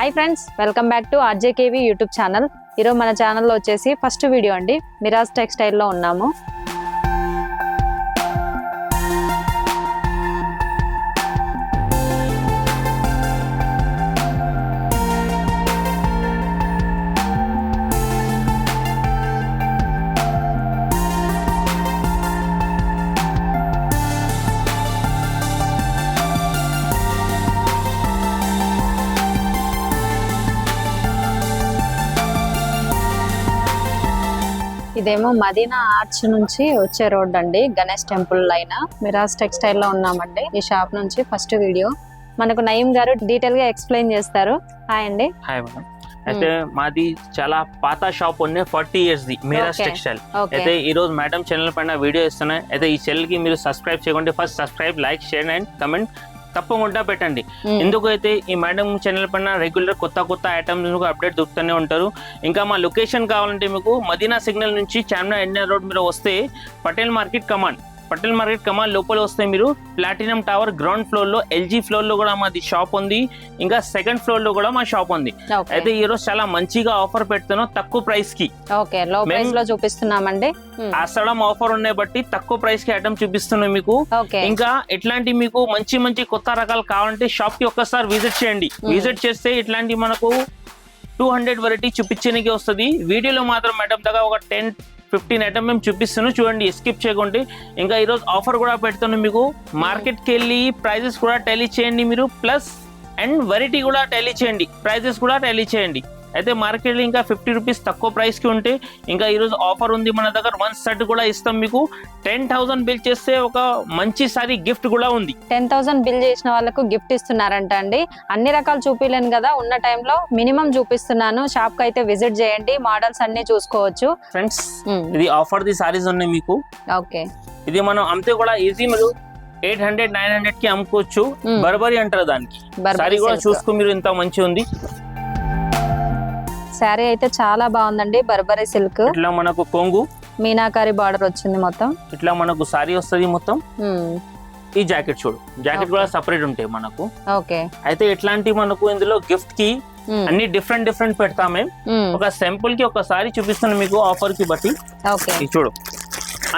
Hi friends welcome back to RJKV YouTube channel ఈరోజు మన ఛానల్లో వచ్చేసి ఫస్ట్ వీడియో అండి. మిరాజ్ టెక్స్టైల్లో ఉన్నాము. ఇదేమో మదీనా ఆర్చ్ నుంచి వచ్చే రోడ్ అండి గణేష్ టెంపుల్ లైన్. మిరాజ్ టెక్స్టైల్లో ఉన్నామండి ఈ షాప్ నుంచి ఫస్ట్ వీడియో. మనకు నయీం గారు డీటెయిల్గా ఎక్స్ప్లెయిన్ చేస్తారు. హాయ్ అండి. Hi madam. అయితే మాది చాలా పాత షాప్ ఉంది forty years the Okay. Textile. అయితే ఈ రోజు మేడం ఛానల్ పైన వీడియో ఇస్తున్నాయి. అయితే ఈ ఛానల్కి మీరు సబ్స్క్రైబ్ చేయకుండా first subscribe like share and comment తప్పకుండా పెట్టండి. ఎందుకు అయితే ఈ మేడం ఛానల్ పైన రెగ్యులర్ కొత్త కొత్త ఐటమ్స్ అప్డేట్ దొరుకుతూనే ఉంటారు. ఇంకా మా లొకేషన్ కావాలంటే మీకు మదీనా సిగ్నల్ నుంచి చామ్నా ఇండియా రోడ్ మీరు వస్తే Patel market compound. Patel market compound లోపల వస్తే మీరు ప్లాటినం టవర్ గ్రౌండ్ ఫ్లోర్లో ఎల్జీ ఫ్లోర్లో కూడా మాది షాప్ ఉంది. ఇంకా సెకండ్ ఫ్లోర్లో కూడా మా షాప్ ఉంది. అయితే ఈ రోజు చాలా మంచిగా ఆఫర్ పెడుతున్నాం తక్కువ ప్రైస్కి ఓకే. లో ప్రైస్లో చూపిస్తున్నామండి. ఆఫర్ ఉన్నాయి బట్టి తక్కువ ప్రైస్కి ఐటమ్ చూపిస్తున్నాం మీకు. ఇంకా ఇట్లాంటి మీకు మంచి మంచి కొత్త రకాలు కావాలంటే షాప్కి ఒక్కసారి విజిట్ చేయండి. విజిట్ చేస్తే ఇట్లాంటి మనకు టూ హండ్రెడ్ వెరైటీ చూపించడానికి వస్తుంది. వీడియోలో మాత్రం మేడం దగ్గర ఒక టెన్ ఫిఫ్టీన్ ఐటమ్ మేము చూపిస్తున్నాం. చూడండి స్కిప్ చేయకండి. ఇంకా ఈరోజు ఆఫర్ కూడా పెడుతున్నాం మీకు. మార్కెట్కి వెళ్ళి ప్రైజెస్ కూడా టెలీ చేయండి మీరు. ప్లస్ అండ్ వెరైటీ కూడా టెలీ చేయండి. ప్రైజెస్ కూడా టెలీ చేయండి. అయితే మార్కెట్లో ఇంకా ఫిఫ్టీ రూపీస్ తక్కువ ప్రైస్కి ఉంటే ఇంకా ఈరోజు ఆఫర్ ఉంది మన దగ్గర. వన్ సెట్ కూడా ఇస్తాం మీకు. టెన్ థౌసండ్ బిల్ చేస్తే ఒక మంచి సారీ గిఫ్ట్ కూడా ఉంది. టెన్ థౌసండ్ బిల్ చేసిన వాళ్ళకు గిఫ్ట్ ఇస్తున్నారంట అండి. అన్ని రకాలు చూపిలేను కదా ఉన్న టైంలో మినిమం చూపిస్తున్నాను. షాప్కి అయితే విజిట్ చేయండి. మోడల్స్ అన్ని చూసుకోవచ్చు. ఫ్రెండ్స్. ఇది ఆఫర్ ది సారీస్ ఉన్నాయి మీకు. ఓకే. ఇది మనం అమ్మితే కూడా ఈజీ మీరు ఎయిట్ హండ్రెడ్ నైన్ హండ్రెడ్కి అమ్ముకోవచ్చు. బర్బరీ అంటారు దానికి. సారీ కూడా. చూసుకో మీరు ఇంత మంచి ఉంది శారీ అయితే చాలా బాగుందండి బర్బరీ సిల్క్. ఇట్లా మనకు కొంగు. మీనాకారి బార్డర్ వచ్చింది మొత్తం. ఇట్లా మనకు సారీ వస్తుంది మొత్తం. ఈ జాకెట్ చూడు. జాకెట్. కూడా సపరేట్ ఉంటాయి మనకు. ఓకే. అయితే ఇట్లాంటి మనకు ఇందులో గిఫ్ట్కి. అన్ని డిఫరెంట్ డిఫరెంట్ పెడతాం మేము మ్మ్. ఒక సింపుల్కి ఒక సారీ చూపిస్తాను మీకు ఆఫర్కి బట్టి. చూడు.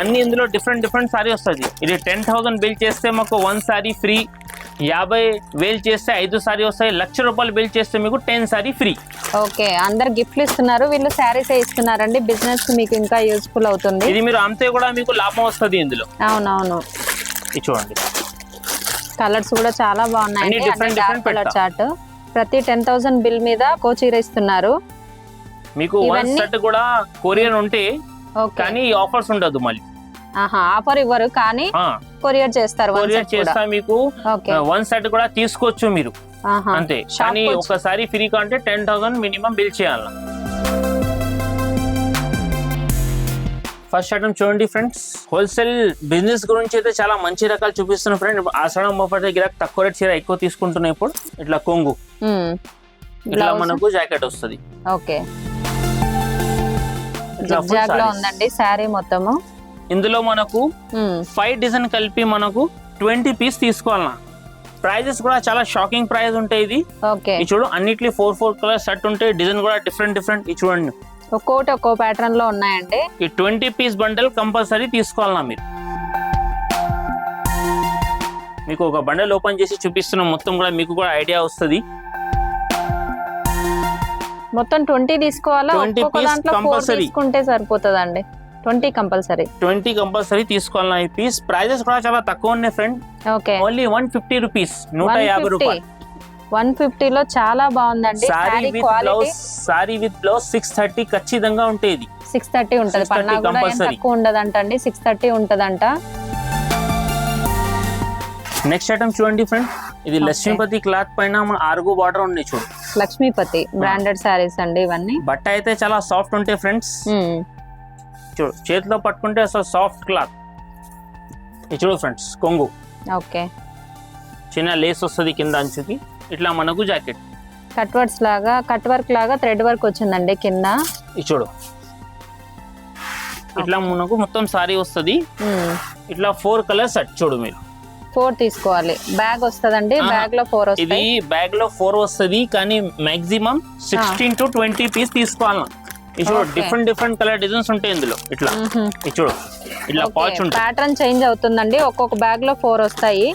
అన్ని ఇందులో డిఫరెంట్ డిఫరెంట్ సారీ వస్తుంది. ఇది టెన్ థౌసండ్ బిల్ చేస్తే మాకు వన్ సారీ ఫ్రీ యాభై వేలు చేస్తే ఐదు సారీ వస్తాయి లక్ష రూపాయలు బిల్ చేస్తే మీకు టెన్ సారీ ఫ్రీ ఓకే అందరు గిఫ్ట్లు ఇస్తున్నారు వీళ్ళు శారీస్ ఇస్తున్నారండి బిజినెస్ మీకు ఇంకా యూస్ఫుల్ అవుతుంది. ఇది మీరు అమ్మితే కూడా మీకు లాభం వస్తుంది ఇందులో. అవునవును. ఇది చూడండి. కలర్స్ కూడా చాలా different different కలర్. చార్ట్ ప్రతి టెన్ థౌసండ్ బిల్ మీద కోచీర ఇస్తున్నారు. మీకు వన్ సెట్ కూడా కొరియర్ ఉంటే కానీ ఈ ఆఫర్స్ ఉండదు మళ్ళీ. ఆఫర్ ఇవ్వరు కానీ కొరియర్ చేస్తారు కొరియర్. చేస్తా మీకు వన్ సెట్ కూడా తీసుకోవచ్చు మీరు. అంతే. కానీ ఒకసారి ఫ్రీ కంటే టెన్ థౌసండ్ మినిమం బిల్ చేయాలి? ఫస్ట్ ఐటమ్ చూడండి ఫ్రెండ్స్. హోల్సేల్ బిజినెస్ గురించి అయితే చాలా మంచి రకాలు చూపిస్తున్నాను ఫ్రెండ్. ఆసనం మొఫర్ దగ్గర తక్కువ రేట్ చీర ఎక్కువ తీసుకుంటున్నాయి ఇప్పుడు. ఇట్లా కొంగు. ఇట్లా. మనకు జాకెట్ వస్తుంది. ఓకే. ఉందండి శారీ మొత్తము. ఇందులో మనకు. ఫైవ్ డిజైన్ కలిపి మనకు ట్వంటీ పీస్ తీసుకోవాలన్నా. ప్రైజెస్ కూడా చాలా షాకింగ్ ప్రైస్ ఉంటాయి ఇది. ఇది చూడు అన్నిట్లో ఫోర్ ఫోర్ కలర్ సెట్ ఉంటాయి డిజైన్ కూడా డిఫరెంట్ డిఫరెంట్ ఇది చూడండి. ఒక్కోటి ఒక్కో ప్యాటర్న్లో ఉన్నాయండి. ఈ ట్వంటీ పీస్ బండల్ కంపల్సరీ తీసుకోవాలన్నా మీరు. మీకు ఒక బండల్ ఓపెన్ చేసి చూపిస్తున్నాం మొత్తం కూడా మీకు కూడా ఐడియా వస్తుంది. మొత్తం ట్వంటీ తీసుకోవాలా? 20 ఒక్కొక్క piece దాంట్లో ఫోర్ compulsory. తీసుకుంటే సరిపోతుందండి. Twenty compulsory. ట్వంటీ కంపల్సరీ తీసుకోవాలన్నా ఈ పీస్ ప్రైజెస్ కూడా చాలా తక్కువ ఉన్నాయి friend okay. Only one fifty rupees నూట యాభై రూపాయలు. వన్ ఫిఫ్టీలో చాలా బాగుందండి. Sari with blouse sari with blouse six thirty ఖచ్చితంగా ఉంటాయి ఇది. సిక్స్ థర్టీ ఉంటది. 630 పన్నా కూడా. తక్కువ ఉండదంట అండి సిక్స్ థర్టీ ఉంటదంట. నెక్స్ట్ ఐటమ్ చూడండి ఫ్రెండ్ ఇది. లక్ష్మీపతి క్లాత్ పైన మన ఆరుగు బార్డర్ ఉన్నాయి చూడు. లక్ష్మీపతి బ్రాండెడ్ శారీస్ అండి ఇవన్నీ. బట్ట అయితే చాలా సాఫ్ట్ ఉంటాయి ఫ్రెండ్స్. చూడు చేతిలో పట్టుకుంటే అసలు సాఫ్ట్ క్లాత్ ఇది చూడు ఫ్రెండ్స్ కొంగు. ఓకే. చిన్న లేస్ వస్తుంది కింద అంచుకి. ఇట్లా మనకు జాకెట్ కట్ వర్క్స్ లాగా కట్ వర్క్ లాగా థ్రెడ్ వర్క్ వచ్చిందండి కింద. ఇది చూడు. ఇట్లా మనకు మొత్తం సారీ వస్తుంది. ఇట్లా ఫోర్ కలర్స్ సెట్ చూడు మీరు. ఫోర్ తీసుకోవాలి. బ్యాగ్ వస్తదండి బ్యాగ్లో ఫోర్ ఇది బ్యాగ్లో ఫోర్ వస్తది కానీ maximum sixteen to twenty piece తీసుకోవాలి ఇది చూడు. డిఫరెంట్ డిఫరెంట్ కలర్ డిజైన్స్ ఉంటాయి ఇందులో. ఇట్లా. ఇది చూడు. ఇట్లా పాచ్ ఉంటుంది. ప్యాటర్న్ చేంజ్ అవుతుందండి. ఒక్కొక్క బ్యాగ్లో ఫోర్ వస్తాయి.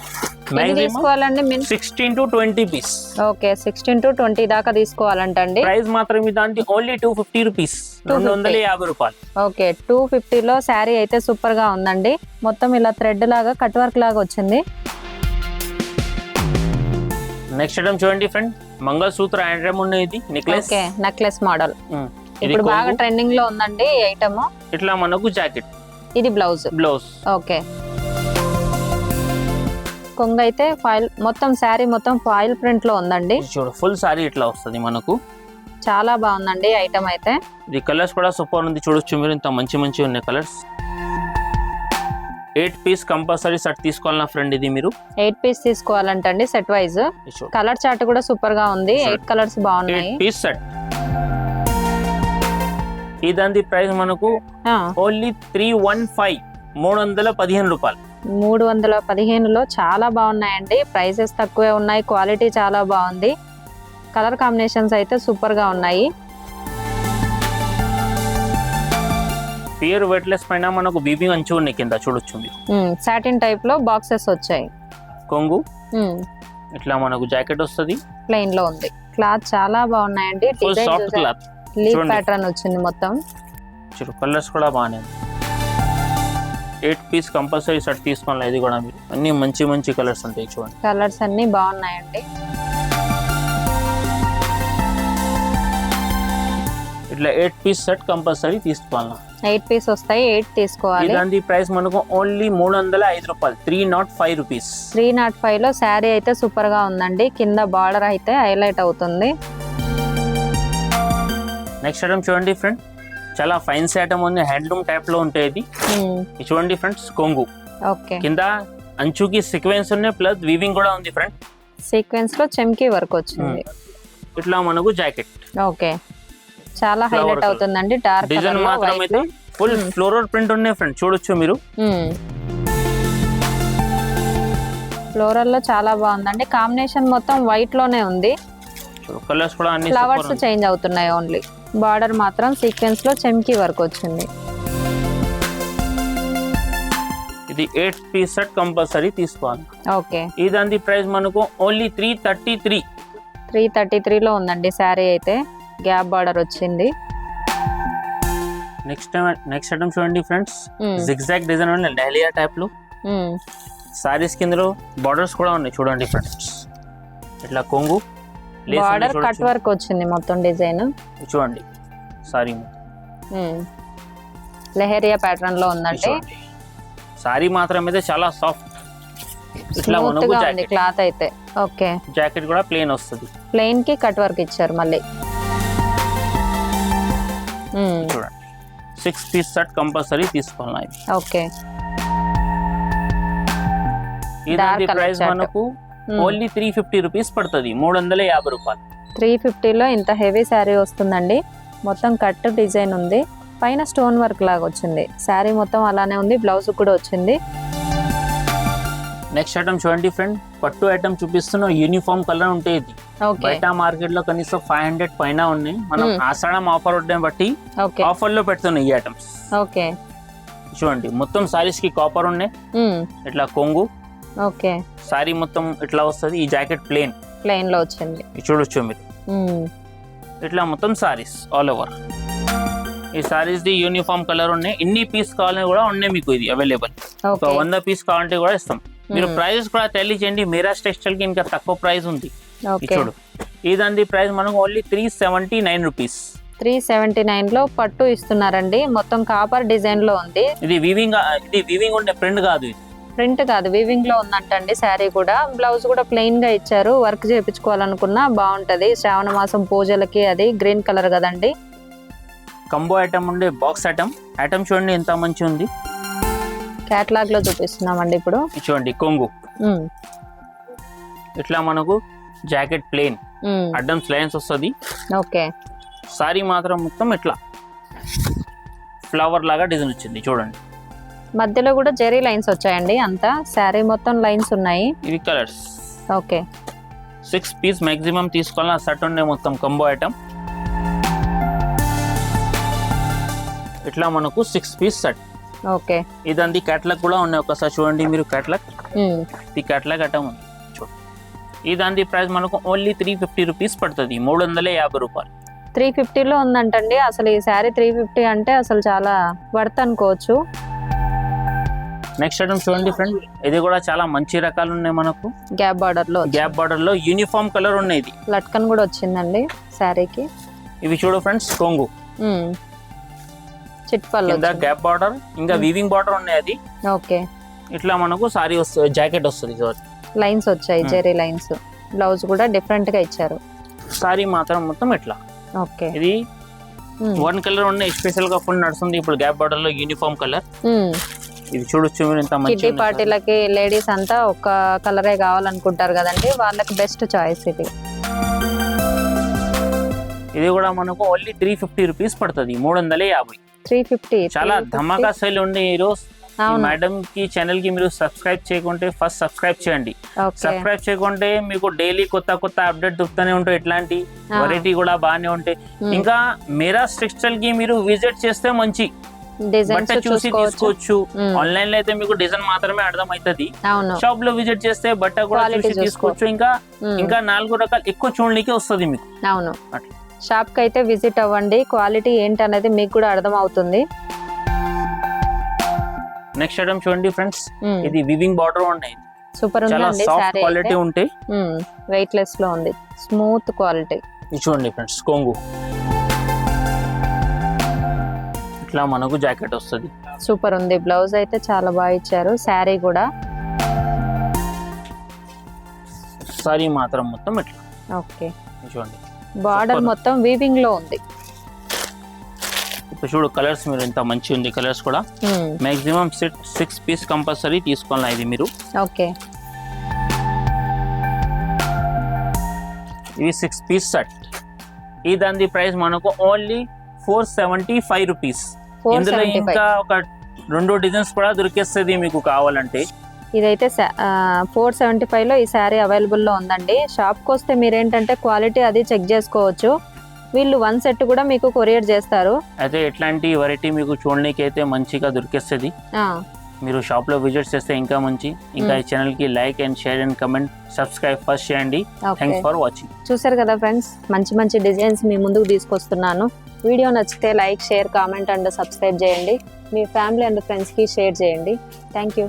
తీసుకోవాలండి sixteen to twenty piece okay sixteen to twenty దాకా తీసుకోవాలంటండి. ప్రైస్ మాత్రం ఓన్లీ టూ ఫిఫ్టీ రూపీస్ రెండు వందల యాభై రూపాయలు. ఓకే టూ ఫిఫ్టీలో శారీ అయితే సూపర్గా ఉందండి. మొత్తం ఇలా థ్రెడ్ లాగా కట్ వర్క్ లాగా వచ్చింది. నెక్స్ట్ ఐటమ్ చూడండి ఫ్రెండ్ మంగళసూత్ర ఐటమ్ ఉన్నాయి ఇది నెక్లెస్ ఓకే నెక్లెస్ మోడల్ ఇప్పుడు బాగా ట్రెండింగ్లో ఉందండి ఐటమ్. ఇట్లా మనకు జాకెట్. ఇది బ్లౌజ్. బ్లౌజ్. ఓకే. కొంగ అయితే ఫాయిల్ మొత్తం శారీ మొత్తం ఫాయిల్ ప్రింట్లో ఉందండి చూడు ఫుల్ సారీ ఇట్లా వస్తుంది మనకు. చాలా బాగుందండి ఐటమ్ అయితే. ఇది కలర్స్ కూడా సూపర్ ఉంది. చూడొచ్చు మీరు ఇంత మంచి మంచి ఉన్నాయి colours. Eight piece compulsory set తీసుకోవాలి నా ఫ్రెండ్ ఇది మీరు. ఎయిట్ పీస్ తీసుకోవాలంటండి సెట్ వైజ్. కలర్ చార్ట్ కూడా సూపర్గా ఉంది. ఎయిట్ కలర్స్ బాగున్నాయి. Piece set. ఈ దాని ప్రైస్ మనకు ఓన్లీ త్రీ వన్ ఫైవ్ మూడు వందల పదిహేను రూపాయలు. మూడు వందల పదిహేనులో చాలా బాగున్నాయండి. ప్రైసెస్ తక్కువే ఉన్నాయి క్వాలిటీ చాలా బాగుంది. కలర్ కాంబినేషన్స్ అయితే సూపర్గా ఉన్నాయి. ప్యూర్ వెయిట్లెస్ పైన మనకు బీబీ అంచు ఉన్నాయి కింద చూడొచ్చు సాటిన్ టైప్లో బాక్సెస్ వచ్చాయి. కొంగు. ఇట్లా మనకు జాకెట్ వస్తుంది. ప్లెయిన్లో ఉంది. క్లాత్ చాలా బాగున్నాయండి. Design cloth leaf. ప్యాటర్న్ వచ్చింది మొత్తం. చూడు కలర్స్ కూడా బాగానే ఎయిట్ పీస్ కంపల్సరీ సెట్ తీసుకోవాలి ఇది కూడా మీరు. అన్ని మంచి మంచి కలర్స్ ఉంటాయి చూడండి. కలర్స్ అన్ని బాగున్నాయండి. ఇట్లా ఎయిట్ పీస్ సెట్ కంపల్సరీ తీసుకోవాలి? ఎయిట్ పీస్ వస్తాయి ఎయిట్ తీసుకోవాలి. ఇలాంటి ప్రైస్ మనకు ఓన్లీ మూడు వందల ఐదు రూపాయలు. Three not five rupees. Three not ఫైవ్లో శారీ అయితే సూపర్గా ఉందండి. కింద బార్డర్ అయితే హైలైట్ అవుతుంది. నెక్స్ట్ ఐటమ్ చూడండి ఫ్రెండ్ చాలా ఫైన్స్ ఐటమ్ ఉంది. హ్యాండ్లూమ్ టైప్లో ఉంటాయి ఇది. ఇది చూడండి ఫ్రెండ్స్ కొంగు. ఓకే కింద అంచుకి సీక్వెన్స్ ఉన్నాయి ప్లస్ వీవింగ్ కూడా ఉంది ఫ్రెండ్ సీక్వెన్స్లో చెమ్కీ వర్క్ వచ్చింది. ఇట్లా మనకు జాకెట్ ఓకే చాలా హైలైట్. అవుతుందండి. డార్క్ డిజైన్ మాత్రం అయితే ఫుల్ Hmm. ఫ్లోరల్ ప్రింట్ ఉన్నాయి ఫ్రెండ్ చూడొచ్చు మీరు. ఫ్లోరల్లో చాలా బాగుందండి. కాంబినేషన్ మొత్తం వైట్లోనే ఉంది. కలర్స్ కూడా అన్ని ఫ్లవర్స్. చేంజ్ అవుతున్నాయి ఓన్లీ బార్డర్ మాత్రం సీక్వెన్స్లో చెమ్కీ వర్క్ వచ్చింది. ఇది ఎయిట్ పీస్ సెట్ కంపల్సరీ తీసుకోవాలి. ఓకే. దాని ప్రైస్ మనకు only three thirty three three thirty త్రీలో ఉందండి శారీ అయితే. గ్యాప్ బార్డర్ వచ్చింది. నెక్స్ట్ నెక్స్ట్ ఐటమ్ చూడండి ఫ్రెండ్స్. జిగ్జాగ్ డిజైన్ ఉన్నాయి డహలియా టైప్లో. సారీస్ కింద బార్డర్స్ కూడా ఉన్నాయి చూడండి ఫ్రెండ్స్ ఇట్లా కొంగు. Border cut. వర్క్ వచ్చింది మొత్తం డిజైన్. ఇది చూడండి సారీ లెహరియా ప్యాటర్న్లో ఉందండి సారీ మాత్రం అయితే చాలా సాఫ్ట్ ఇట్లా స్మూత్ మనకు గా ఉంది జాకెట్ క్లాత్ అయితే. ఓకే. జాకెట్ కూడా ప్లేన్ వస్తుంది. ప్లెయిన్కి కట్ వర్క్ ఇచ్చారు మళ్ళీ. చూడండి. సిక్స్ పీస్ సెట్ కంపల్సరీ తీసుకోవాలి. ఇది ఓకే colour ప్రైస్. మనకు? ఓన్లీ త్రీ ఫిఫ్టీ రూపీస్ పడుతుంది. మూడు వందల యాభై రూపాయలు. త్రీ ఫిఫ్టీలో ఇంత హెవీ శారీ వస్తుందండి. మొత్తం కట్ డిజైన్ ఉంది. పైన స్టోన్ వర్క్ లాగా వచ్చింది. శారీ మొత్తం అలానే ఉంది. బ్లౌజ్ కూడా వచ్చింది. నెక్స్ట్ ఐటమ్ చూడండి ఫ్రెండ్ పట్టు ఐటమ్ చూపిస్తున్న యూనిఫామ్ కలర్ ఉంటే ఇది. బయట మార్కెట్లో కనీసం ఫైవ్ హండ్రెడ్ పైన ఉన్నాయి. మనం Hmm. ఆషాఢం ఆఫర్ ఉంటే బట్టి ఆఫర్లో పెడుతున్నాయి ఈ ఐటమ్స్ ఓకే చూడండి. మొత్తం సారీస్కి కాపర్ ఉన్నాయి. మ్మ్. ఇట్లా కొంగు. ఓకే. సారీ మొత్తం ఇట్లా వస్తుంది? ఈ జాకెట్ ప్లేన్ ప్లెయిన్లో వచ్చింది చూడొచ్చు మీరు. ఇట్లా మొత్తం సారీస్ ఆల్ ఓవర్ ఈ సారీస్ ది యూనిఫామ్ కలర్ ఉన్నాయి. ఎన్ని పీస్ కావాలని కూడా ఉన్నాయి మీకు ఇది అవైలబుల్ ఒక వంద పీస్ కావాలంటే కూడా ఇస్తాం. మీరు. ప్రైస్ కూడా తెలియచేయండి మీరాజ్ టెక్స్టైల్కి ఇంకా తక్కువ ప్రైస్ ఉంది. చూడు. దాని ప్రైస్ మనకు only three seventy nine rupees three seventy నైన్లో పట్టు ఇస్తున్నారండి. మొత్తం కాపర్ డిజైన్లో ఉంది. ఇది వీవింగ్ ఇది వీవింగ్ ఉండే ప్రింట్ కాదు ఇది. ప్రింట్ కాదు వీవింగ్లో ఉందంటండి శారీ కూడా. బ్లౌజ్ కూడా ప్లెయిన్గా ఇచ్చారు. వర్క్ చేయించుకోవాలనుకున్నా బాగుంటది. శ్రావణ మాసం పూజలకి అది గ్రీన్ కలర్ కదండి. కంబో ఐటమ్ ఉండే బాక్స్ ఐటమ్ ఐటమ్ చూడండి ఎంత మంచి ఉంది. కేటలాగ్లో చూపిస్తున్నామండి ఇప్పుడు. చూడండి కొంగు. ఇట్లా మనకు జాకెట్ ప్లేన్ ఉమ్, అడ్డం లైన్స్ వస్తుంది. ఓకే. సారీ మాత్రం మొత్తం ఇట్లా. ఫ్లవర్ లాగా డిజైన్ వచ్చింది చూడండి. మధ్యలో కూడా జెరీ లైన్స్ వచ్చాయండి. అంతా శారీ మొత్తం లైన్స్ ఉన్నాయి. ఇవి colours. Okay. Six piece maximum తీసుకోవాలన్నా సెట్ ఉండే మొత్తం కంబో ఐటమ్. ఇట్లా మనకు సిక్స్ పీస్ సెట్ ఓకే. ఇదంది క్యాట్లాగ్ కూడా ఉన్నాయి ఒకసారి చూడండి మీరు క్యాట్లాగ్. ఉమ్, ఈ క్యాట్లాగ్ ఐటమ్ ఉంది. చూడండి ఇదంది ప్రైస్ మనకు ఓన్లీ త్రీ ఫిఫ్టీ రూపీస్ పడుతుంది. మూడు వందల యాభై రూపాయలు. త్రీ ఫిఫ్టీలో ఉందంటండి. అసలు ఈ శారీ త్రీ ఫిఫ్టీ అంటే అసలు చాలా వర్త్ అనుకోవచ్చు. నెక్స్ట్ ఐటమ్ చూడండి ఫ్రెండ్ ఇది కూడా చాలా మంచి రకాలు ఉన్నాయి మనకు. గ్యాప్ బార్డర్లో గ్యాప్ బార్డర్లో యూనిఫామ్ కలర్ ఉన్నాయి ఇది. లట్కన్ కూడా వచ్చిందండి శారీకి. ఇవి చూడు ఫ్రెండ్స్ కొంగు. చిట్ పళ్ళు కింద గ్యాప్ బార్డర్ ఇంకా. వీవింగ్ బార్డర్ ఉన్నాయి అది. ఓకే. ఇట్లా మనకు సారీ వస్తుంది జాకెట్ వస్తుంది లైన్స్ వచ్చాయి. జెరీ లైన్స్. బ్లౌజ్ కూడా డిఫరెంట్గా ఇచ్చారు. సారీ మాత్రం మొత్తం ఇట్లా. ఓకే. ఇది వన్ కలర్ ఉన్నాయి స్పెషల్గా ఫుల్ నడుస్తుంది ఇప్పుడు గ్యాప్ బార్డర్లో యూనిఫామ్ కలర్. ఇది చూడొచ్చు మీరు ఇంత కిడ్డీ పార్టీలకి లేడీస్ అంతా ఒక కలరే కావాలనుకుంటారు కదండి వాళ్ళకి బెస్ట్ చాయిస్ ఇది. ఇది కూడా మనకు ఓన్లీ త్రీ ఫిఫ్టీ రూపీస్ పడుతుంది మూడు వందల యాభై. త్రీ ఫిఫ్టీ చాలా ధమాకా సేల్ ఉండే ఈ రోజు. అవును. మేడం కి ఛానల్కి మీరు సబ్స్క్రైబ్ చేయకుంటే ఫస్ట్ సబ్స్క్రైబ్ చేయండి. ఓకే. సబ్స్క్రైబ్ చేయకుంటే మీకు డైలీ కొత్త కొత్త అప్డేట్ దొరుకుతూనే ఉంటాయి ఇట్లాంటి ఆ. వెరైటీ కూడా బాగానే ఉంటాయి. ఇంకా మేరా టెక్స్టైల్కి మీరు విజిట్ చేస్తే మంచి. బట్ట చూసి తీసుకోవచ్చు. ఆన్లైన్లో అయితే మీకు డిజైన్ మాత్రమే అర్థం అవుతుంది షాప్లో విజిట్ చేస్తే బట్ట కూడా చూసి. తీసుకోవచ్చు. ఇంకా. ఇంకా నాలుగు రకాలు ఎక్కువ చూడడానికి వస్తుంది మీకు. అవును. షాప్కి అయితే విజిట్ అవ్వండి. క్వాలిటీ ఏంటనేది మీకు కూడా అర్థం అవుతుంది నెక్స్ట్ ఐటమ్ చూడండి ఫ్రెండ్స్ ఇది వివింగ్ బార్డర్ ఉన్నాయి. సూపర్ ఉందండి సాఫ్ట్ శారీ క్వాలిటీ ఉంటాయి వెయిట్ లెస్లో ఉంది. స్మూత్ క్వాలిటీ చూడండి ఫ్రెండ్స్ కొంగు. ఇట్లా మనకు జాకెట్ వస్తుంది. సూపర్ ఉంది. బ్లౌజ్ అయితే చాలా బాగా ఇచ్చారు. శారీ కూడా. సారీ మాత్రం మొత్తం ఇట్లా. ఓకే. ఇది చూడండి బార్డర్. మొత్తం వీవింగ్లో ఉంది. ఇప్పుడు చూడు కలర్స్ మీరు ఎంత మంచి ఉంది కలర్స్ కూడా. మాక్సిమం సిక్స్ పీస్ కంపల్సరీ తీసుకోవాలి ఇది మీరు? ఓకే. ఇవి సిక్స్ పీస్ సెట్ ఈ దాని ప్రైస్ మనకు only four seventy five rupees. ఇందులో ఇంకా ఒక రెండు డిజైన్స్ కూడా దొరికేస్తుంది మీకు కావాలంటే. ఇదైతే ఫోర్ సెవెంటీ ఫైవ్లో ఈ శారీ అవైలబుల్లో ఉందండి. షాప్కి వస్తే మీరేంటంటే క్వాలిటీ అది చెక్ చేసుకోవచ్చు. వీళ్ళు వన్ సెట్ కూడా మీకు కొరియర్ చేస్తారు. అయితే ఇట్లాంటి వెరైటీ మీకు చూడడానికి అయితే మంచిగా దొరికేస్తుంది. మీరు షాప్లో విజిట్ చేస్తే ఇంకా మంచి. ఇంకా ఈ ఛానల్కి like and share and comment subscribe first చేయండి. థ్యాంక్స్ ఫర్ వాచింగ్ చూసారు కదా ఫ్రెండ్స్ మంచి మంచి డిజైన్స్ మీ ముందుకు తీసుకొస్తున్నాను. వీడియో నచ్చితే like share comment and subscribe చేయండి. మీ ఫ్యామిలీ అండ్ ఫ్రెండ్స్కి షేర్ చేయండి. Thank you